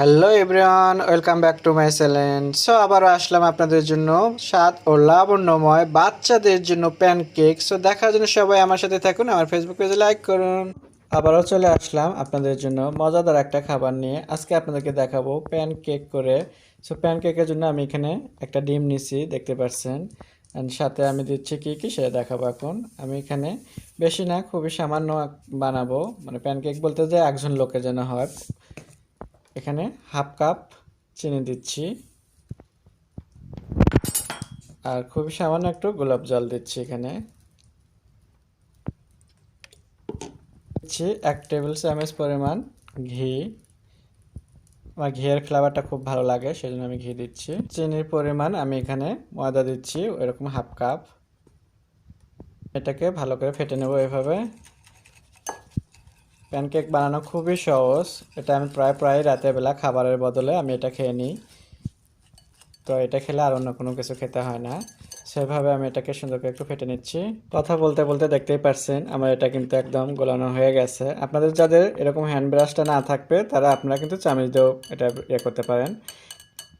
Hello everyone welcome back to my channel so আবারও আসলাম আপনাদের জন্য স্বাদ ও লাবণ্যময় বাচ্চাদের জন্য প্যানকেক সো দেখার জন্য সবাই আমার সাথে থাকুন, আমার ফেসবুক পেজে লাইক করুন। আবারও চলে আসলাম আপনাদের জন্য মজাদার একটা খাবার নিয়ে। আজকে আপনাদেরকে দেখাবো প্যানকেক করে। সো প্যানকেকের জন্য আমি এখানে একটা ডিম নিছি দেখতে পাচ্ছেন। অ্যান্ড সাথে আমি দিচ্ছি কী কী সেটা দেখাবো এখন। আমি এখানে বেশি না, খুবই সামান্য বানাবো। মানে প্যানকেক বলতে যে একজন লোকের জন্য হয়। এখানে হাফ কাপ চিনি দিচ্ছি। আর খুবই সামান্য একটু গোলাপ জল দিচ্ছি এখানে। দিচ্ছি এক টেবিল চামচ পরিমাণ ঘি। আমার ঘিয়ের ফ্লেভারটা খুব ভালো লাগে, সেজন্য আমি ঘি দিচ্ছি। চিনির পরিমাণ আমি এখানে ময়দা দিচ্ছি, ওইরকম হাফ কাপ। এটাকে ভালো করে ফেটে নেব এভাবে। প্যানকেক বানানো খুবই সহজ। এটা আমি প্রায় প্রায় রাতের বেলা খাবারের বদলে আমি এটা খেয়ে নিই। তো এটা খেলে আর অন্য কোনো কিছু খেতে হয় না। সেভাবে আমি এটাকে সুন্দর করে একটু ফেটে নিচ্ছি। কথা বলতে বলতে দেখতেই পারছেন, আমার এটা কিন্তু একদম গোলানো হয়ে গেছে। আপনাদের যাদের এরকম হ্যান্ড ব্রাশটা না থাকবে, তারা আপনারা কিন্তু চামিচ দিয়েও এটা ইয়ে করতে পারেন।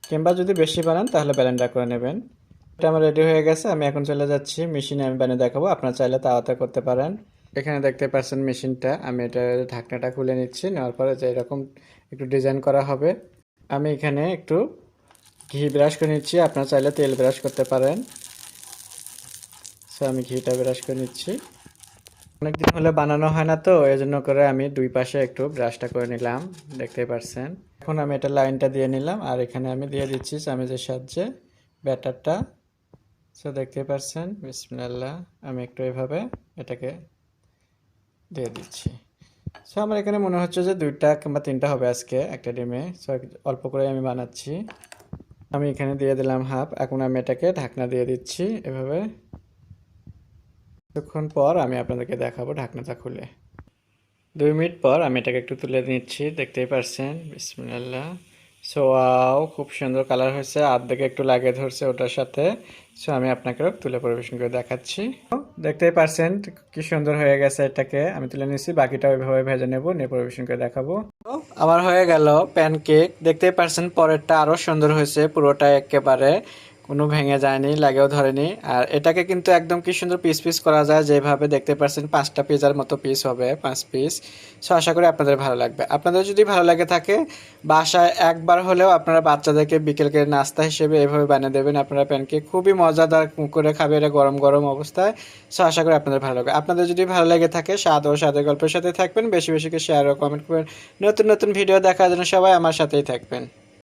কিংবা যদি বেশি বানান, তাহলে ব্যালেন্ডার করে নেবেন। এটা আমার রেডি হয়ে গেছে, আমি এখন চলে যাচ্ছি। মেশিনে আমি বানিয়ে দেখাবো, আপনারা চাইলে তাওয়াতে করতে পারেন। এখানে দেখতে পাচ্ছেন মেশিনটা। আমি এটা ঢাকনাটা খুলে নিচ্ছি, নেওয়ার পরে যে এরকম একটু ডিজাইন করা হবে, আমি এখানে একটু ঘি ব্রাশ করে নিচ্ছি। আপনারা চাইলে তেল ব্রাশ করতে পারেন। সো আমি ঘিটা ব্রাশ করে নিচ্ছি। অনেকদিন হলে বানানো হয় না তো এই জন্য করে আমি দুই পাশে একটু ব্রাশটা করে নিলাম দেখতে পারছেন। এখন আমি এটা লাইনটা দিয়ে নিলাম, আর এখানে আমি দিয়ে দিচ্ছি চামিচের সাহায্যে ব্যাটারটা। সো দেখতে পারছেন, বিসমিল্লাহ, আমি একটু এভাবে এটাকে দিয়ে দিচ্ছি। সো আমার এখানে মনে হচ্ছে যে দুইটা কিংবা তিনটা হবে আজকে একটা ডিমে। সো অল্প করে আমি বানাচ্ছি। আমি এখানে দিয়ে দিলাম হাফ এখন আমি এটাকে ঢাকনা দিয়ে দিচ্ছি এভাবে। কিছুক্ষণ পর আমি আপনাদেরকে দেখাবো ঢাকনাটা খুলে। দুই মিনিট পর আমি এটাকে একটু তুলে নিচ্ছি। দেখতেই পারছেন? বিসমিল্লাহ। সো খুব সুন্দর কালার হয়েছে। আর্ধেকে একটু লাগিয়ে ধরছে ওটার সাথে। সো আমি আপনাকে তুলে পরিবেশন করে দেখাচ্ছি। দেখতেই পারছেন কি সুন্দর হয়ে গেছে এটাকে। আমি তুলে নিয়েছি, বাকিটা ওইভাবে ভেজে নেব, নিয়ে পরিবেশন করে দেখাবো। আমার হয়ে গেল প্যানকেক দেখতেই পারছেন, পরেরটা আরও সুন্দর হয়েছে, পুরোটা একেবারে। কোনো ভেঙে যায়নি, লাগেও ধরেনি। আর এটাকে কিন্তু একদম কি সুন্দর পিস পিস করা যায়, যেভাবে দেখতে পাচ্ছেন পাঁচটা পিজার মতো পিস হবে, পাঁচ পিস সো আশা করি আপনাদের ভালো লাগবে। আপনাদের যদি ভালো লাগে থাকে, বাসায় একবার হলেও আপনারা বাচ্চাদেরকে বিকেলকে নাস্তা হিসেবে এভাবে বানিয়ে দেবেন। আপনারা প্যানকেক খুবই মজাদার করে খাবে এটা গরম গরম অবস্থায়। সো আশা করি আপনাদের ভালো লাগবে। আপনাদের যদি ভালো লাগে থাকে, স্বাদ ও স্বাদের গল্পের সাথে থাকবেন। বেশি বেশি শেয়ার ও কমেন্ট করবেন। নতুন নতুন ভিডিও দেখার জন্য সবাই আমার সাথেই থাকবেন।